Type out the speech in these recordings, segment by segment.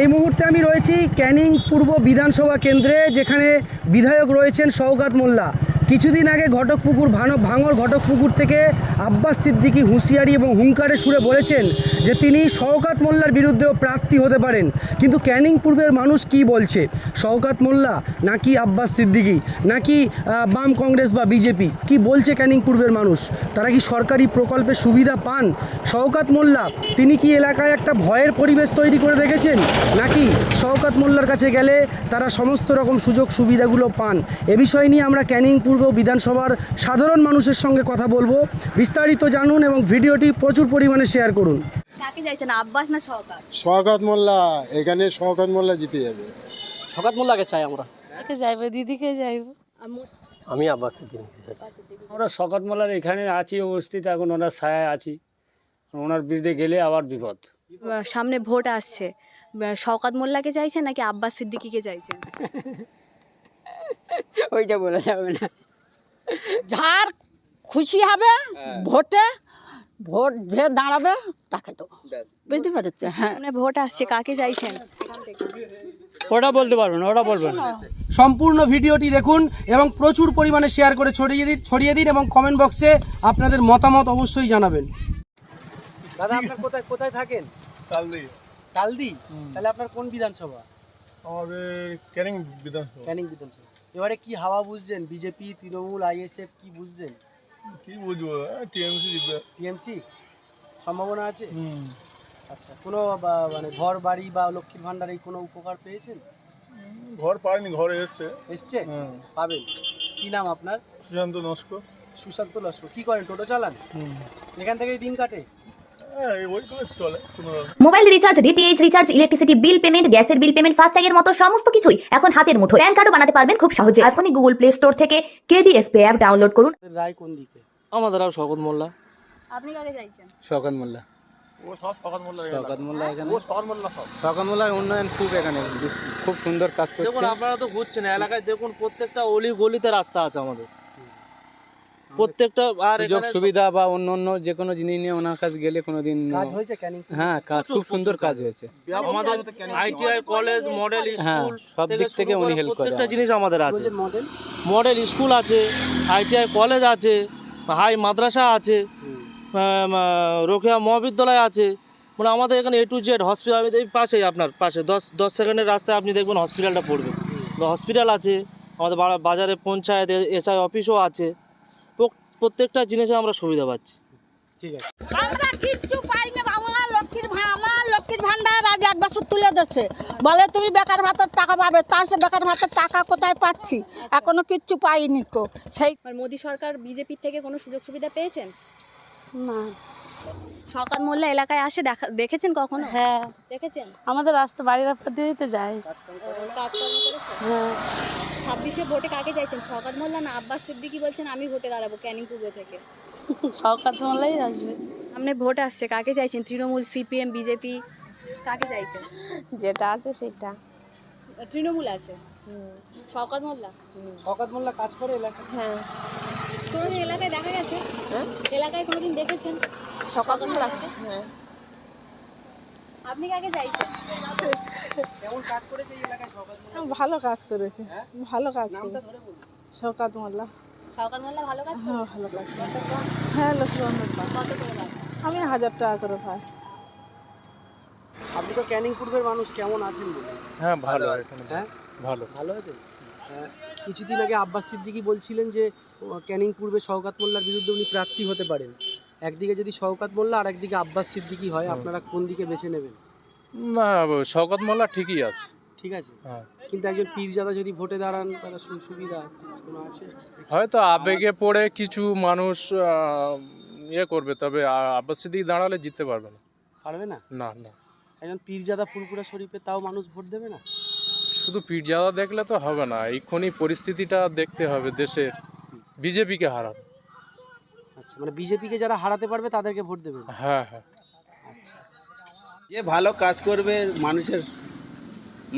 এই মুহূর্তে আমি রয়েছি ক্যানিং পূর্ব বিধানসভা কেন্দ্রে যেখানে বিধায়ক রয়েছেন সৌগাত মোল্লা। কিছুদিন আগে ঘটকপুকুর ভাঙর ঘটকপুকুর থেকে আব্বাস সিদ্দিকী হুঁশিয়ারি এবং হুঙ্কারে সুরে বলেছেন যে তিনি শওকাত মোল্লার বিরুদ্ধেও প্রার্থী হতে পারেন। কিন্তু ক্যানিং পূর্বের মানুষ কি বলছে? শওকাত মোল্লা নাকি আব্বাস সিদ্দিকী? নাকি বাম কংগ্রেস বা বিজেপি? কি বলছে ক্যানিং পূর্বের মানুষ? তারা কি সরকারি প্রকল্পের সুবিধা পান? শওকাত মোল্লা, তিনি কি এলাকায় একটা ভয়ের পরিবেশ তৈরি করে রেখেছেন? নাকি শওকাত মোল্লার কাছে গেলে তারা সমস্ত রকম সুযোগ সুবিধাগুলো পান? এ বিষয় নিয়ে আমরা ক্যানিং পূর্ব বিধানসভার সাধারণ মানুষের সঙ্গে কথা বলব। বিস্তারিত জানুন এবং ভিডিওটি প্রচুর পরিমাণে শেয়ার করুন। আব্বাস না শওকত? মোল্লা এখানে শওকত মোল্লা জিতে যাবে। শকাত মোল্লাকে চাই আমরা। যাইবো? দিদিকে যাইবো। আমি আব্বাস সিদ্দিক আমরা শকত মোল্লার এখানে আছি উপস্থিত এখন ওনার ছায়ায় আছি। ওনার বিরুদ্ধে গেলে আবার বিপদ। সামনে ভোট আসছে। শওকাত মোল্লাকে চাইছেন নাকি আব্বাস সিদ্দিকিকে চাইছেন? ওইটা বলা যাবে না। যার খুশি হবে ভোটে ভোট যে দাঁড়াবে তাকে তো বুঝতে পারছে? হ্যাঁ। ভোট আসছে কাকে চাইছেন? ওটা বলতে পারবেন ওটা বলবেন সম্পূর্ণ ভিডিওটি দেখুন এবং প্রচুর পরিমাণে শেয়ার করে ছড়িয়ে দিন ছড়িয়ে দিন এবং কমেন্ট বক্সে আপনাদের মতামত অবশ্যই জানাবেন। দাদা আপনার কোথায় কোথায় থাকেন? কালদি। কালদি? তাহলে আপনার কোন বিধানসভা? আমাদের ক্যানিং বিধানসভা ক্যানিং বিধানসভা এবারে কি হাওয়া বুঝছেন? বিজেপি তৃণমূল আইএসএফ কি বুঝছেন? কি বুঝব? টিএমসি জিতবে। টিএমসি? সম্ভাবনা আছে? আচ্ছা কোনো মানে ঘর বাড়ি বা লক্ষ্মীর ভাণ্ডার কোনো উপকার পেয়েছেন? ঘর পায়নি ঘরে এসছে। এসছে? পাবেন। কি নাম আপনার? সুশান্ত নস্কর। সুশান্ত লস্কর কি করেন? টোটো চালান? এখান থেকেই দিন কাটে? Mobile recharge DTH recharge electricity bill payment গ্যাসের বিল পেমেন্ট ফাস্ট্যাগের মতো সমস্ত কিছুই এখন হাতের মুঠোয়। প্যান কার্ডও বানাতে পারবেন খুব সহজে। এখনই গুগল প্লে স্টোর থেকে কেডিএস পে অ্যাপ ডাউনলোড করুন। রায় কোন দিকে? আমাদেরও শকত মোল্লা। আপনি কাকে চাইছেন শওকত মোল্লা। ও সব সকাল মোল্লা শওকত মোল্লা এখানে? ও সকাল মোল্লা সব। শওকত মোল্লার উন্নয়ন খুব এখানে। খুব সুন্দর কাজ দেখুন করছে আপনারা তো ঘুরছেন এলাকায় দেখুন প্রত্যেকটা অলি গলিতে রাস্তা আছে আমাদের। প্রত্যেকটা আর সুযোগ সুবিধা বা অন্য অন্য যে কোনো জিনিস নিয়ে ওনার কাছে গেলে কোনোদিন কাজ হয়েছে ক্যানিং হ্যাঁ কাজ খুব সুন্দর কাজ। হয়েছে। আমাদের আইটিআই কলেজ মডেল হ্যাঁ, স্কুল সব দিক থেকে উনি করে প্রত্যেকটা জিনিস আমাদের আছে। মডেল মডেল স্কুল আছে আইটিআই কলেজ আছে হাই মাদ্রাসা আছে রোকেয়া মহাবিদ্যালয় আছে। মানে আমাদের এখানে এ টু জেড হসপিটাল এই পাশেই আপনার পাশে। দশ দশ সেকেন্ডের রাস্তায় আপনি দেখবেন হসপিটালটা পড়বে। হসপিটাল আছে আমাদের বাজারে পঞ্চায়েত এসআই অফিসও আছে। প্রত্যেকটা জিনিসে আমরা সুবিধা পাচ্ছি। ঠিক আছে। আমরা কিচ্ছু পাই না আমার লক্ষ্মীর আমার লক্ষ্মীর ভান্ডার আজ এক বছর তুলে দিচ্ছে বলে তুমি বেকার ভাতার টাকা পাবে তার সে বেকার ভাতার টাকা কোথায় পাচ্ছি? এখনও কিচ্ছু পাইনি কো। সেই মোদী সরকার বিজেপির থেকে কোনো সুযোগ সুবিধা পেয়েছেন? না। শওকাত মোল্লা এলাকায় আসে দেখা দেখেছেন কখনো? হ্যাঁ। দেখেছেন? আমাদের রাস্তা বাড়ির রাস্তা দিয়েই তো যাই কাজকর্ম করেছেন হ্যাঁ। ছাব্বিশে ভোটে কাকে চাইছেন? শওকাত মোল্লা না আব্বাস সিদ্দিকি বলছেন আমি ভোটে দাঁড়াবো ক্যানিং পূর্ব থেকে শওকাত মোল্লাই আসবে। সামনে ভোট আসছে কাকে চাইছেন? তৃণমূল সিপিএম বিজেপি কাকে চাইছেন? যেটা আছে সেটা। তৃণমূল আছে? শওকাত মোল্লা শওকত মোল্লা কাজ করে এলাকায়? হ্যাঁ। কোনোদিন এলাকায় দেখা গেছে? হ্যাঁ? এলাকায় কোনোদিন দেখেছেন? সকাল মোল্লা হ্যাঁ। আপনি কাকে চাইছেন? কেমন কাজ করেছে এই এলাকায়? শওকত ভালো কাজ করেছে। ভালো কাজ নামটা ধরে বলুন। শওকাত মোল্লা। শওকাত মোল্লা ভালো কাজ হ্যাঁ করেছে? ভালো কাজ হ্যাঁ লক্ষ্মী ভান্ডার কত করে আমি হাজার টাকা করে পাই আপনি তো ক্যানিং পূর্বের মানুষ কেমন আছেন হ্যাঁ ভালো এখানে হ্যাঁ? ভালো। ভালো আছেন? আহ, কিছুদিন আগে আব্বাস সিদ্দিকি বলছিলেন যে ক্যানিং পূর্বে শওকাত মোল্লার বিরুদ্ধে উনি প্রার্থী হতে পারেন। একদিকে যদি শওকাত মোল্লা আর একদিকে আব্বাস সিদ্দিকি হয় আপনারা কোন দিকে বেছে নেবেন? না শওকত মোল্লা ঠিকই আছে। ঠিক আছে। হ্যাঁ। কিন্তু একজন পীরজাদা যদি ভোটে দাঁড়ান তাহলে সুবিধা কোনো আছে? হয়তো আবেগে পড়ে কিছু মানুষ ইয়ে করবে তবে আব্বাস সিদ্দিক দাঁড়ালে জিততে পারবে না। পারবে না? না না। একজন পীরজাদা ফুরপুরা শরীফে তাও মানুষ ভোট দেবে না? শুধু পীরজাদা দেখলে তো হবে না এইক্ষুনি পরিস্থিতিটা দেখতে হবে দেশের। বিজেপিকে হারানো আচ্ছা মানে বিজেপিকে যারা হারাতে পারবে তাদেরকে ভোট দেবে হ্যাঁ হ্যাঁ। আচ্ছা যে ভালো কাজ করবে মানুষের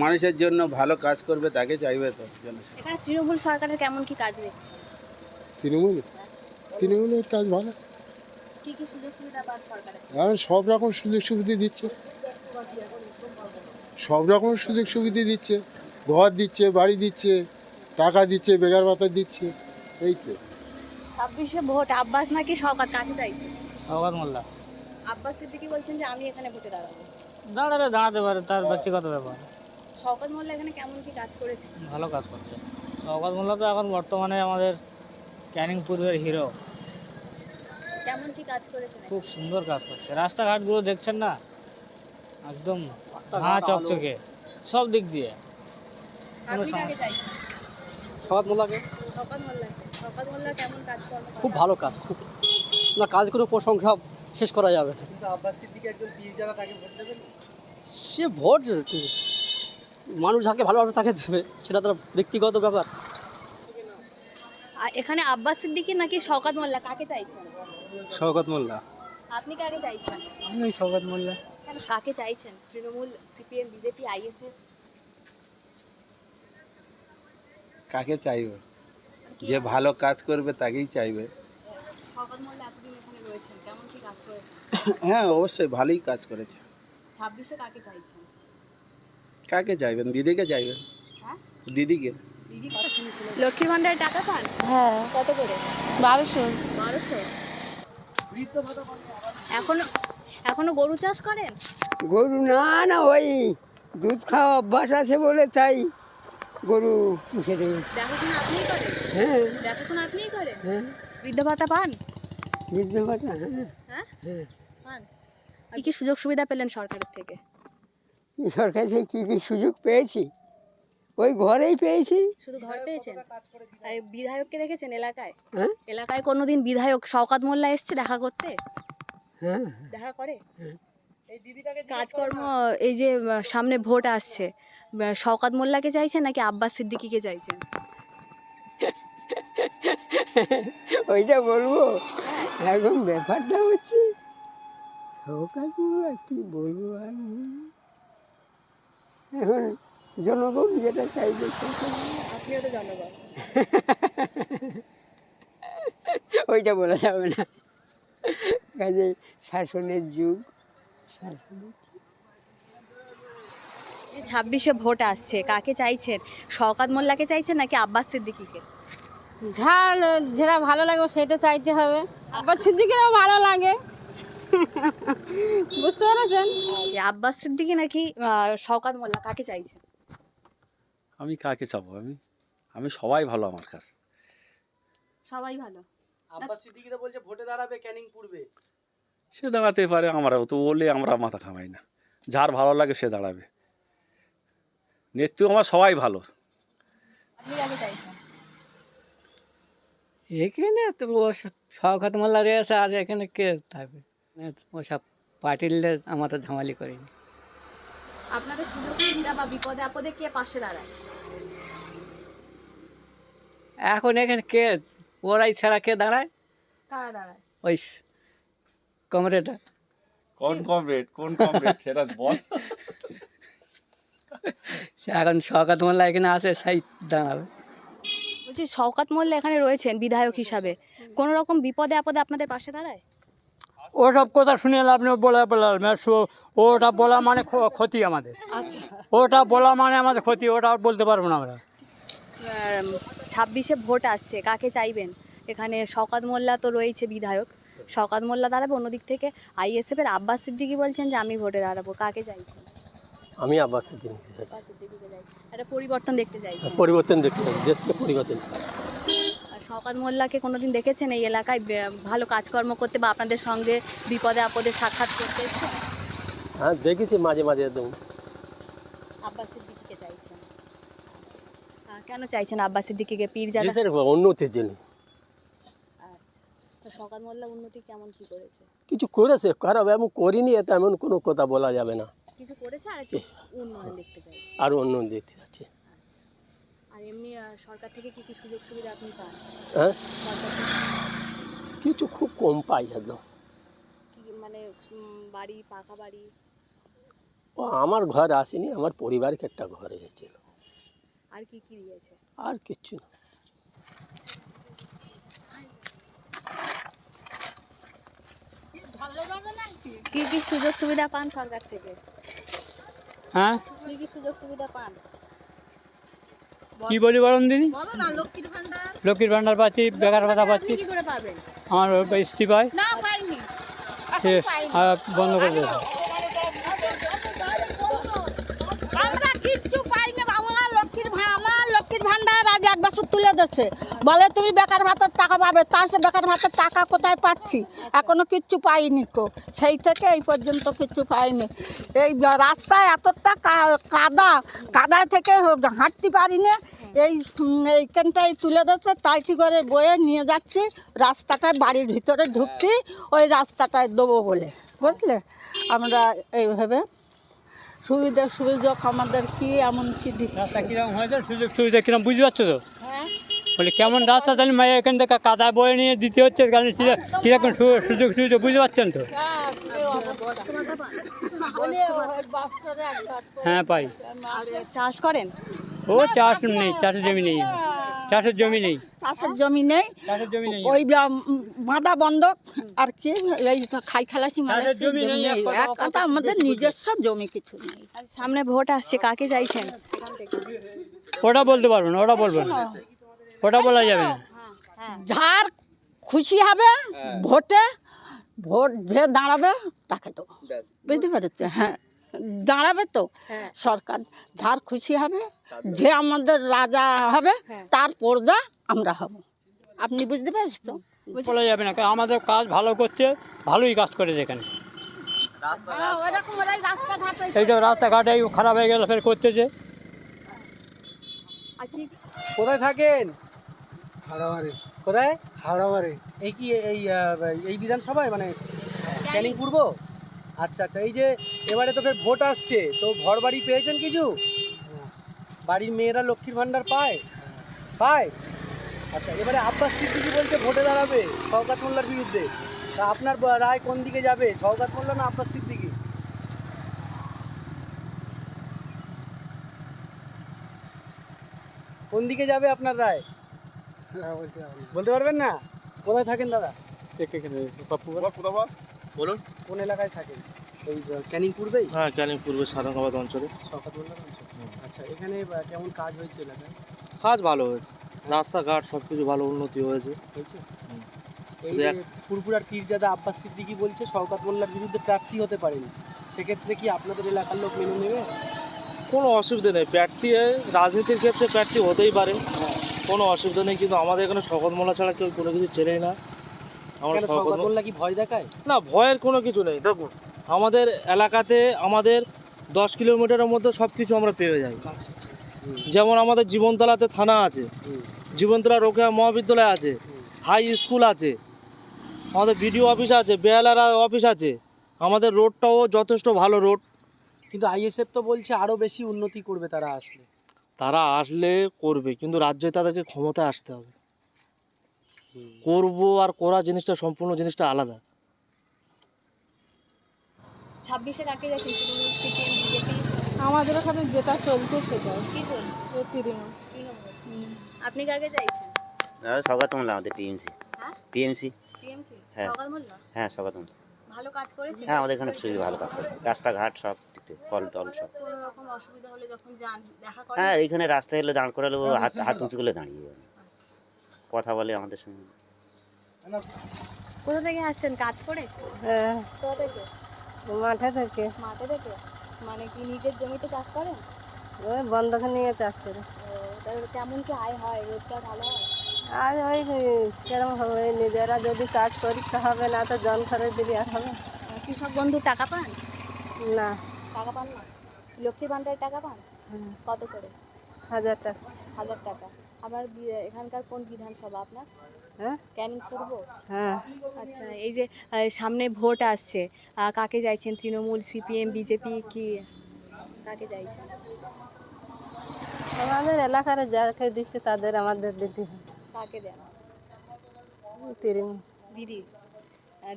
মানুষের জন্য ভালো কাজ করবে তাকে চাইবে তো জনসাধারণ। এখানে তৃণমূল সরকারের কেমন কি কাজ দেখছেন? তৃণমূল? তৃণমূলের কাজ ভালো। কি কি সুযোগ সুবিধা পান সরকারের এখন সব রকম সুযোগ সুবিধা দিচ্ছে। সব রকম সুযোগ সুবিধা দিচ্ছে। ঘর দিচ্ছে বাড়ি দিচ্ছে টাকা দিচ্ছে বেকার ভাতা দিচ্ছে। এই তো। ছাব্বিশে ভোট আব্বাস নাকি শওকাত? কাকে চাইছে? সৌগত মোল্লা। আব্বাস সিদ্দিকি বলছেন যে আমি এখানে ভোটে দাঁড়াবো। দাঁড়ালে দাঁড়াতে পারে তার ব্যক্তিগত ব্যাপার। শওকত মোল্লা এখানে কেমন কি কাজ করেছে? ভালো কাজ করছে। সৌগত মোল্লা তো এখন বর্তমানে আমাদের ক্যানিং পূর্বের হিরো কেমন কি কাজ করেছে খুব সুন্দর কাজ করছে। রাস্তাঘাটগুলো দেখছেন না? একদম ঝাঁ চকচকে। সব দিক দিয়ে। কোনো সমস্যা চাইছেন? মোল্লাকে? শওকত মোল্লা শওকত মোল্লা কেমন কাজ কর্ম করে? খুব ভালো কাজ খুব। না কাজ কোনো প্রশংসা শেষ করা যাবে। সে ভোট মানুষ যাকে ভালোভাবে তাকে দেবে সেটা তার ব্যক্তিগত ব্যাপার। আর এখানে আব্বাস সিদ্দিকি নাকি শওকত মোল্লা? কাকে চাইছেন? শওকত মোল্লা। আপনি কাকে চাইছেন? আমি শওকত মোল্লা। কেন কাকে চাইছেন? Trinamool CPM BJP ISF? কাকে চাইবে? যে ভালো কাজ করবে তাকেই চাইবে। হ্যাঁ অবশ্যই ভালোই কাজ করেছে। কাকে চাইবেন? দিদিকে চাইবেন? হ্যাঁ? দিদিকে? দিদি লক্ষ্মীর ভান্ডারের টাকা পান? হ্যাঁ। কত করে? বারোশো। বারোশো? এখনও এখনও গরু চাষ করেন? গরু না না ওই দুধ খাওয়া অভ্যাস আছে বলে তাই। গরু পুষে করেন? হ্যাঁ। দেখাশোনা আপনিই করেন? হ্যাঁ। বৃদ্ধ ভাতা পান? বুঝতে পারছ হ্যাঁ। হ্যাঁ? হ্যাঁ। পান। কি কি সুযোগ সুবিধা পেলেন সরকারের থেকে? সরকার থেকে কী কী সুযোগ পেয়েছি? ওই ঘরেই পেয়েছি। শুধু ঘর পেয়েছেন? আর বিধায়ককে দেখেছেন এলাকায়? হ্যাঁ। এলাকায় কোনোদিন বিধায়ক শওকাত মোল্লা এসছে দেখা করতে? হ্যাঁ। দেখা করে? কাজকর্ম এই যে সামনে ভোট আসছে। শওকাত মোল্লাকে চাইছেন নাকি আব্বাস সিদ্দিকিকে চাইছেন ওইটা বলব। এখন ব্যাপারটা হচ্ছে কি বলব আর এখন জনগণ যেটা চাইবে আপনিও তো জনগণ। ওইটা বলা যাবে না। কাজে শাসনের যুগ। ছাব্বিশে ভোট আসছে কাকে চাইছেন? শওকাত মোল্লাকে চাইছেন নাকি আব্বাস সিদ্দিকিকে? যা যেটা ভালো লাগে সেটা চাইতে হবে। আবার সিদ্দিকেরও ভালো লাগে। বুঝতে পেরেছেন? যে আব্বাস সিদ্দিকি নাকি আহ, শওকাত মোল্লা কাকে চাইছেন? আমি কাকে চাবো? আমি আমি সবাই ভালো আমার কাছে। সবাই ভালো। আব্বাস সিদ্দিকি তো বলছে ভোটে দাঁড়াবে ক্যানিং পূর্বে সে দাঁড়াতে পারে আমরাও তো বলে আমরা মাথা খামাই না। যার ভালো লাগে সে দাঁড়াবে। নেতৃত্ব আমার সবাই ভালো। এখানে তো ও শওকত মোল্লা রয়েছে আর এখানে কে থাকবে? ওসব পার্টিদের আমার তো ঝামালি করিনি আপনাদের সুযোগ সুবিধা বা বিপদে আপদে কে পাশে দাঁড়ায়? এখন এখানে কে ওরাই ছাড়া কে দাঁড়ায়? কারা দাঁড়ায়? ওই কমরেটা কোন কমরেড কোন কমরেড সেটা বল। এখন শওকত মোল্লা এখানে আসে সেই দাঁড়াবে বলছি শওকাত মোল্লা এখানে রয়েছেন বিধায়ক হিসাবে। কোনো রকম বিপদে আপদে আপনাদের পাশে দাঁড়ায়? ওসব কথা শুনে লাভ নেই বলা বলা ওটা বলা মানে ক্ষতি আমাদের। ওটা বলা মানে আমাদের ক্ষতি ওটা আর বলতে পারব না আমরা। ছাব্বিশে ভোট আসছে কাকে চাইবেন? এখানে শওকাত মোল্লা তো রয়েছে বিধায়ক। শওকাত মোল্লা দাঁড়াবে অন্যদিক থেকে আইএসএফ এর আব্বাস সিদ্দিকি বলছেন যে আমি ভোটে দাঁড়াবো। কাকে চাইছেন? আমি আব্বাস উদ্দিন আব্বাস সিদ্দিকিকে চাই একটা পরিবর্তন দেখতে চাইছেন। পরিবর্তন দেখতে চাই দেশকে পরিবর্তন। আর শওকাত মোল্লাকে কোনোদিন দেখেছেন এই এলাকায় ভালো কাজকর্ম করতে বা আপনাদের সঙ্গে বিপদে আপদে সাক্ষাৎ করতে হ্যাঁ দেখেছি মাঝে মাঝে একদম। আব্বাস সিদ্দিকিকে চাইছেন। কেন চাইছেন আব্বাস সিদ্দিকিকে? পীরজাদা দেশের উন্নতির জন্য মোল্লা উন্নতি কেমন কি করেছে? কিছু করেছে খারাপ এমন করিনি এত এমন কোনো কথা বলা যাবে না। কিছু করেছে আর একটু উন্নয়ন দেখতে চাইছে? অন্য দেখতে যাচ্ছে আর এমনি সরকার থেকে কি কি সুযোগ সুবিধা আপনি পান? হ্যাঁ? কিছু খুব কম পাই একদম। মানে বাড়ি পাকা বাড়ি? ও আমার ঘর আসেনি আমার পরিবারকে একটা ঘর এসেছিল আর কি কি দিয়েছে? আর কিচ্ছু না। কি কি সুযোগ সুবিধা পান সরকার থেকে? হ্যাঁ? কি কি সুযোগ সুবিধা পান? কি বলি বলুন দিদি? লক্ষ্মীর ভান্ডার পাচ্ছি বেকার ভাতা পাচ্ছি। আমার স্ত্রী পায়। আর বন্ধ করে দেবে আমরা কিচ্ছু পাইনি আমার লক্ষ্মীর ভান্ডার আমার লক্ষ্মীর ভান্ডার আজ এক বছর তুলে দিচ্ছে বলে তুমি বেকার ভাতার টাকা পাবে। তার সে বেকার ভাতার টাকা কোথায় পাচ্ছি? এখনও কিচ্ছু পাইনি কো সেই থেকে এই পর্যন্ত কিচ্ছু পাইনি। এই রাস্তায় এতটা কা- কাদা কাদায় থেকে হাঁটতে পারি না এই উম, এইখানটায় তুলে দিচ্ছে তাইতি করে বয়ে নিয়ে যাচ্ছি? রাস্তাটায় বাড়ির ভিতরে ঢুকছি। ওই রাস্তাটায় দেবো বলে। বুঝলে? আমরা এইভাবে সুবিধা সুযোগ আমাদের কি এমন কি রাস্তা দিচ্ছে কীরকম হয়েছে? সুযোগ সুবিধা কীরকম? বুঝতে পারছ তো? হ্যাঁ। বলে কেমন রাস্তা তাহলে মায়ের এখান থেকে কাদা বয়ে নিয়ে দিতে হচ্ছে কারণ কিরকম- সুযোগ সুবিধা বুঝতে পারছেন তো? হ্যাঁ, হ্যাঁ পাই। চাষ করেন? ও চাষ নেই চাষের জমি নেই। চাষের জমি নেই। চাষের জমি নেই। চাষের জমি নেই। ওই বাঁধা বন্ধক। আর কি এই খাই খালাসি মালাসি চাষের জমি নেই। এক কথা আমাদের নিজস্ব জমি কিছু নেই। সামনে ভোট আসছে কাকে চাইছেন? ওটা বলতে পারব না ওটা বলব না। ওটা বলা যাবে না। যার খুশি হবে ভোটে ভোট যে দাঁড়াবে তাকে তো বুঝতে পেরেছে? হ্যাঁ। দাঁড়াবে তো সরকার যার খুশি হবে যে আমাদের রাজা হবে তার পর্দা আমরা হব। আপনি বুঝতে পেরেছ বলা যাবে না কারণ আমাদের কাজ ভালো করছে ভালোই কাজ করে এখানে। এই তো রাস্তাঘাট এই খারাপ হয়ে গেল ফের করতেছে। কোথায় থাকেন? হাওড়ামারি কোথায়? হাওড়ামারি এই কি এই এই বিধানসভায় মানে ক্যানিং পূর্ব? আচ্ছা আচ্ছা এই যে এবারে তো ফের ভোট আসছে তো ঘর বাড়ি পেয়েছেন কিছু? বাড়ির মেয়েরা লক্ষ্মীর ভাণ্ডার পায়? পায়? আচ্ছা এবারে আব্বাস সিদ্দিকি বলছে ভোটে দাঁড়াবে শওকাত মোল্লার বিরুদ্ধে। তা আপনার রায় কোন দিকে যাবে শওকাত মোল্লা না আব্বাস সিদ্দিকি? কোন দিকে যাবে আপনার রায়? বলতে পারবেন না? কোথায় থাকেন দাদা? বলুন। কোন এলাকায় থাকেন? এই ক্যানিং পূর্বেই হ্যাঁ ক্যানিং পূর্ব সাধারণবাদ অঞ্চলে। অঞ্চল। আচ্ছা এখানে কেমন কাজ হয়েছে এলাকায়? কাজ ভালো হয়েছে। রাস্তাঘাট সব কিছু ভালো উন্নতি হয়েছে। হয়েছে? এই যে পুরপুরার পীরজাদা আব্বাস সিদ্দিকি বলছে শওকাত মোল্লার বিরুদ্ধে প্রার্থী হতে পারেন। সেক্ষেত্রে কি আপনাদের এলাকার লোক মেনে নেবে? কোনো অসুবিধা নেই। প্রার্থী রাজনীতির ক্ষেত্রে প্রার্থী হতেই পারে। কোনো অসুবিধা নেই কিন্তু আমাদের এখানে শকত মোল্লা ছাড়া কেউ কোনো কিছু চেনেই না। আমরা মোল্লা কি ভয় দেখায়? না ভয়ের কোনো কিছু নেই দেখুন। আমাদের এলাকাতে আমাদের দশ কিলোমিটারের মধ্যে সব কিছু আমরা পেয়ে যাই। যেমন আমাদের জীবনতলাতে থানা আছে জীবনতলা রোকেয়া মহাবিদ্যালয় আছে হাই স্কুল আছে আমাদের বিডিও অফিস আছে বেহালার অফিস আছে আমাদের রোডটাও যথেষ্ট ভালো রোড। কিন্তু আইএসএফ তো বলছে আরও বেশি উন্নতি করবে তারা আসলে। তারা আসলে করবে কিন্তু রাজ্যে তাদেরকে ক্ষমতায় আসতে হবে। করব আর করা জিনিসটা সম্পূর্ণ জিনিসটা আলাদা। ছাব্বিশে কাকে যাচ্ছেন তৃণমূল সিপিএম বিজেপি। আমাদের ওখানে যেটা চলছে সেটা। কি চলছে? তৃণমূল। তৃণমূল। আপনি কাকে চাইছেন? স্বাগত মোল্লা আমাদের টিএমসি। হ্যাঁ? টিএমসি। টিএমসি? হ্যাঁ। হ্যাঁ স্বাগত মোল্লা। ভালো কাজ করেছে? হ্যাঁ আমাদের এখানে খুবই ভালো কাজ করে রাস্তাঘাট সব ঠিক কল টল সব। কোনো রকম অসুবিধা হলে যখন যান দেখা করেন? হ্যাঁ এইখানে রাস্তায় এলে দাঁড় করালে হাত হাত উঁচু করলে দাঁড়িয়ে যাবে। কথা বলে আমাদের সঙ্গে। কোথা থেকে আসছেন? কাজ করে? হ্যাঁ। কোথা থেকে? মাঠে থেকে। মাঠে থেকে? মানে কি নিজের জমিতে চাষ করেন? ওই বন্ধকে নিয়ে চাষ করে। তাহলে কেমন কি আয় হয়? রোজগার ভালো হয়? আর ওই কেরম হবে। নিজেরা যদি কাজ করিস তা হবে না তো জন খরচ দিলে আর হবে। কৃষক বন্ধু টাকা পান? না। টাকা পান না? লক্ষ্মী ভান্ডারের টাকা পান? হুম। কত করে? হাজার টাকা। হাজার টাকা। আবার এখানকার কোন বিধানসভা আপনার? হ্যাঁ? ক্যানিং পূর্ব হ্যাঁ। আচ্ছা এই যে সামনে ভোট আসছে কাকে চাইছেন তৃণমূল সিপিএম বিজেপি কি? কাকে চাইছেন? আমাদের এলাকার যাকে দিচ্ছে তাদের আমাদের হয় কাকে দেন? তৃণমূল। দিদি।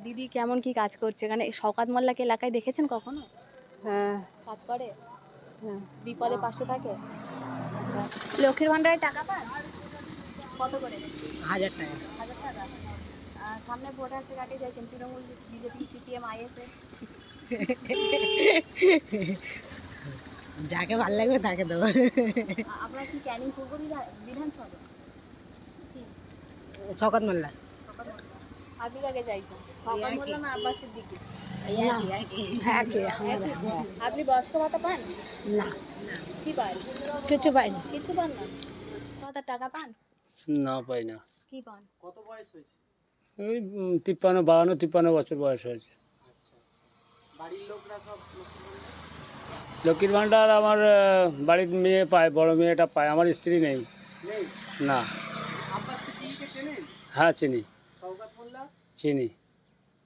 দিদি কেমন কি কাজ করছে? এখানে শওকাত মোল্লাকে এলাকায় দেখেছেন কখনো? হ্যাঁ। কাজ করে? হ্যাঁ। বিপদে পাশে থাকে? লক্ষ্মীর ভান্ডারে টাকা পান? কত করে? হাজার টাকা। হাজার টাকা। সামনে ভোট আসছে কাকে চাইছেন তৃণমূল বিজেপি সিপিএম আইএসএফ। যাকে ভালো লাগবে তাকে দেবো। আপনার কি ক্যানিং পূর্ব বিধা- বিধানসভা? শকত মোল্লা। আপনি কাকে চাইছেন? শওকত মোল্লা না আব্বাস সিদ্দিকী আপনি বয়স্ক ভাতা পান? না। কি পান? কিছু পাইনি কিছু পান না? ভাতার টাকা পান? না পাই না। কি পান? কত বয়স হয়েছে? ওই তিপ্পান্ন বাহান্ন তিপ্পান্ন বছর বয়স হয়েছে। বাড়ির লোকরা লক্ষ্মীর ভাণ্ডার? আমার বাড়ির মেয়ে পায় বড় মেয়েটা পায়। আমার স্ত্রী নেই। নেই? না। হ্যাঁ চিনি। চিনি।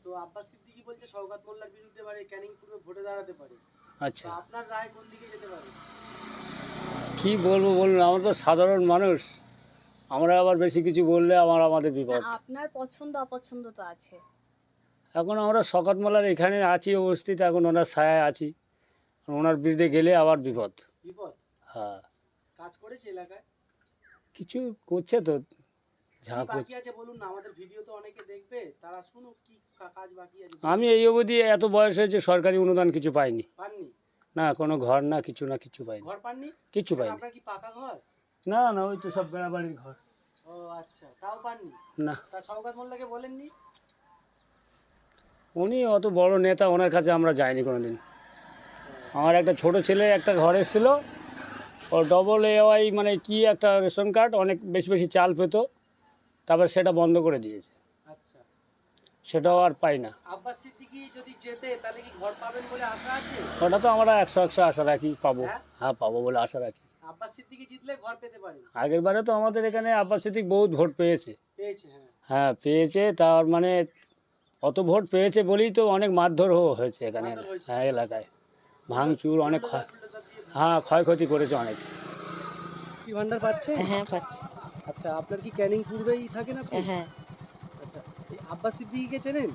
তো আব্বাস সিদ্দিকি বলছে মোল্লার বিরুদ্ধে বারে ক্যানিং পূর্বে ভোটে দাঁড়াতে পারে। আচ্ছা। আপনার রায় কোন দিকে যেতে পারে? কি বলব বলুন আমরা তো সাধারণ মানুষ। আমরা আবার বেশি কিছু বললে আমার আমাদের বিপদ। আপনার পছন্দ অপছন্দ তো আছে। এখন আমরা শকতমালার এখানে আছি অবস্থিত এখন ওনার ছায়ায় আছি। ওনার বিরুদ্ধে গেলে আবার বিপদ। বিপদ? হ্যাঁ। কাজ করেছে এলাকায়? কিছু করছে তো যা বাকি আছে বলুন না আমাদের ভিডিও তো অনেকে দেখবে তারা শুনুক কি কাজ বাকি আছে। আমি এই অবধি এত বয়স হয়েছে সরকারি অনুদান কিছু পাইনি। পাননি? না কোনো ঘর না কিছু না কিছু পাইনি। ঘর পাননি? কিছু পাইনি। আপনার কি পাকা ঘর? না না ওই তো সব বেড়াবাড়ির ঘর। ও আচ্ছা তাও পাননি? না। তা শওকত মোল্লাকে বলেননি? উনি অত বড় নেতা ওনার কাছে আমরা যাইনি কোনো দিন আমার একটা ছোট ছেলে একটা ঘর এসেছিল ও ডবল এওয়াই মানে কি একটা রেশন কার্ড অনেক বেশি বেশি চাল পেতো। তারপর সেটা বন্ধ করে দিয়েছে। আচ্ছা। সেটাও আর পাই না। আব্বাস সিদ্দিকি যদি যেতে তাহলে কি ঘর পাবেন বলে আশা আছে? ওটা তো আমরা একশো একশো আশা রাখি পাবো। হ্যাঁ? হ্যাঁ পাবো বলে আশা রাখি। আব্বাস সিদ্দিকি জিতলে ঘর পেতে পারেন? আগের বারে তো আমাদের এখানে আব্বাস সিদ্দিক বহুত ভোট পেয়েছে। পেয়েছে হ্যাঁ। হ্যাঁ পেয়েছে তার মানে অত ভোট পেয়েছে বলেই তো অনেক মারধর হয়েছে এখানে হ্যাঁ এলাকায়। ভাঙচুর অনেক ক্ষয় হ্যাঁ ক্ষয়ক্ষতি করেছে অনেক। ভান্ডার পাচ্ছে? হ্যাঁ পাচ্ছি। আচ্ছা আপনার কি ক্যানিং পূর্বেই থাকেন আপনি? হ্যাঁ আচ্ছা এই আব্বাস সিদ্দিকিকে চেনেন?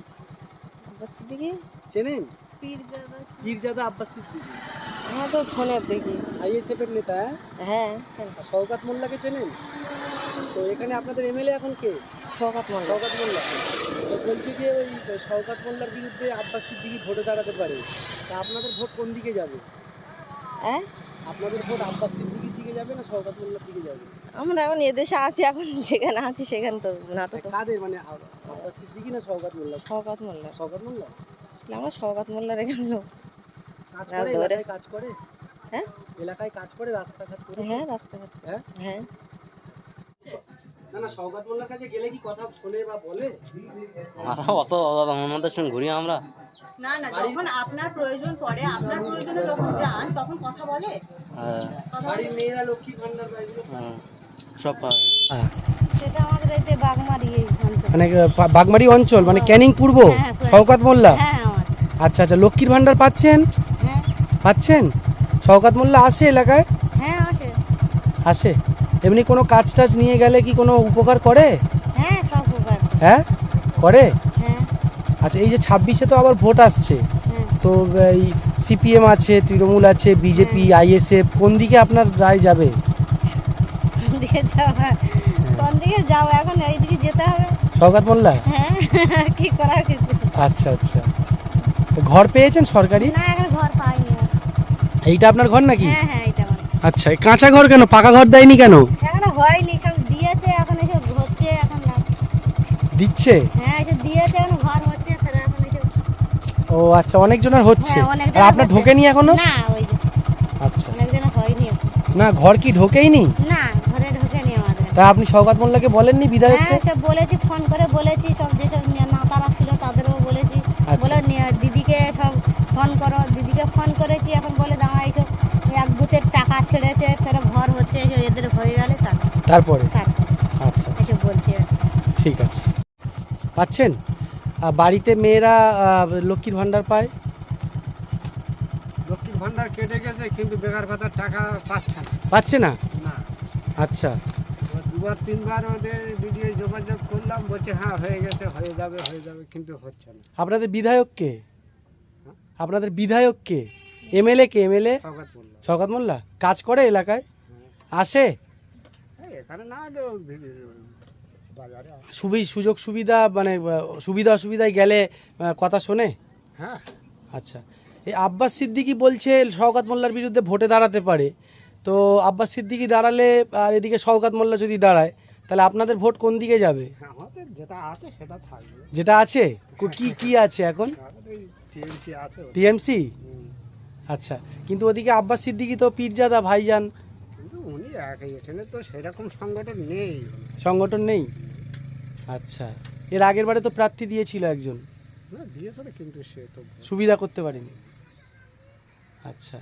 বাস দিকে চেনেন? পীরজাদা। পীরজাদা আব্বাস সিদ্দিকি। হ্যাঁ তো ফোনে দেখি। আইএসএফ এর নেতা হ্যাঁ? হ্যাঁ আর শওকাত মোল্লাকে চেনেন? তো এখানে আপনাদের এমএলএ এখন কে? শকত মোল্লা। শওকাত মোল্লা। তো বলছি যে ওই শওকাত মোল্লার বিরুদ্ধে আব্বাস সিদ্দিকি ভোটে দাঁড়াতে পারে। তা আপনাদের ভোট কোন দিকে যাবে? হ্যাঁ? আপনাদের ভোট আব্বাস সিদ্দিকির দিকে যাবে না শওকাত মোল্লার দিকে যাবে? আমরা এখন এদেশে আছি এখন যেখানে আছি সেখানে তো না তো কাদের মানে সিদ্দিকি না শওকাত মোল্লা মোল্লা আমরা শকত মোল্লার এখানে লোক। কাজ করে কাজ করে? হ্যাঁ? এলাকায় কাজ করে রাস্তাঘাট করে? হ্যাঁ রাস্তাঘাট হ্যাঁ? হ্যাঁ। না না মোল্লার কাছে গেলে কি কথা শোনে বা বলে? আমরা অত আমাদের সঙ্গে ঘুরি আমরা। না না যখন আপনার প্রয়োজন পড়ে আপনার প্রয়োজনে যখন যান তখন কথা বলে। হ্যাঁ, কথা বলে? বাড়ির মেয়েরা লক্ষ্মী ভান্ডার হ্যাঁ, সেটা আমাদের এই যে বাগমারি এই অঞ্চল। মানে বাগমারি অঞ্চল মানে ক্যানিং পূর্ব হ্যাঁ, হ্যাঁ। শওকাত মোল্লা? হ্যাঁ আচ্ছা আচ্ছা লক্ষ্মীর ভান্ডার পাচ্ছেন? হ্যাঁ। পাচ্ছেন? শওকাত মোল্লা আসে এলাকায়? হ্যাঁ আসে। আসে? এমনি কোনো কাজ টাজ নিয়ে গেলে কি কোনো উপকার করে? হ্যাঁ সব উপকার হ্যাঁ? করে? হ্যাঁ। আচ্ছা এই যে ছাব্বিশে তো আবার ভোট আসছে। হ্যাঁ। তো এই সিপিএম আছে তৃণমূল আছে বিজেপি আইএসএফ কোন দিকে আপনার রায় যাবে? দিকে যাওয়া। কোন দিকে যাও এখন এইদিকে যেতে হবে। মোল্লা? হ্যাঁ কি করা কিছু আচ্ছা আচ্ছা। ঘর পেয়েছেন সরকারি? না এখন ঘর পাইনি এইটা আপনার ঘর নাকি? হ্যাঁ হ্যাঁ এটা আচ্ছা এই কাঁচা ঘর কেন? পাকা ঘর দেয়নি কেন? এখনও হয়নি সব দিয়েছে এখন এসব হচ্ছে এখন না। দিচ্ছে? হ্যাঁ এসব দিয়েছে এখন ঘর হচ্ছে এখন এসব ও আচ্ছা অনেকজনের হচ্ছে? হ্যাঁ, আর আপনার ঢোকেনি এখনও? না ওই আচ্ছা। অনেকজনের হয়নি না ঘর কি ঢোকেইনি না ঘরে ঢোকেনি আমাদের তা আপনি শওকাত মোল্লাকে বলেননি বিধায়ককে? হ্যাঁ সব বলেছি ফোন করে বলেছি সব যেসব নেতারা ছিল তাদেরও বলেছি। আচ্ছা। বলে দিদিকে সব ফোন করো দিদিকে ফোন করেছি এখন বলে দাঁড়া এইসব এক বুথের টাকা ছেড়েছে ফের ঘর হচ্ছে এসব এদের হয়ে গেলে তারপর তারপরে? তারপর আচ্ছা। এসব বলছি ঠিক আছে। পাচ্ছেন? আর বাড়িতে মেয়েরা লক্ষ্মীর ভাণ্ডার পায়? লক্ষ্মীর ভান্ডার কেটে গেছে কিন্তু বেকার ভাতার টাকা পাচ্ছে না। পাচ্ছে না? না। আচ্ছা। দুবার তিনবার ওদের ভিডিও যোগাযোগ করলাম বলছে হ্যাঁ হয়ে গেছে হয়ে যাবে হয়ে যাবে কিন্তু হচ্ছে না। আপনাদের বিধায়ক কে? আপনাদের বিধায়ক কে? এমএলএ কে এমএলএ? শওকাত মোল্লা। কাজ করে এলাকায়? আসে? এখানে না। সুবি সুযোগ সুবিধা মানে সুবিধা অসুবিধায় গেলে কথা শোনে? হ্যাঁ। আচ্ছা। এই আব্বাস সিদ্দিকি বলছে শওকাত মোল্লার বিরুদ্ধে ভোটে দাঁড়াতে পারে। তো আব্বাস সিদ্দিকি দাঁড়ালে আর এদিকে শওকাত মোল্লা যদি দাঁড়ায় তাহলে আপনাদের ভোট কোন দিকে যাবে? আমাদের যেটা আছে সেটা থাকবে। যেটা আছে? কো- কি আছে এখন? টিএমসি আছে টিএমসি? আচ্ছা কিন্তু ওদিকে আব্বাস সিদ্দিকি তো পীরজাদা ভাইজান। এখানে তো সেরকম সংগঠন নেই। সংগঠন নেই? আচ্ছা এর আগের বারে তো প্রার্থী দিয়েছিল একজন। না দিয়েছে কিন্তু সে তো সুবিধা করতে পারেনি। আচ্ছা।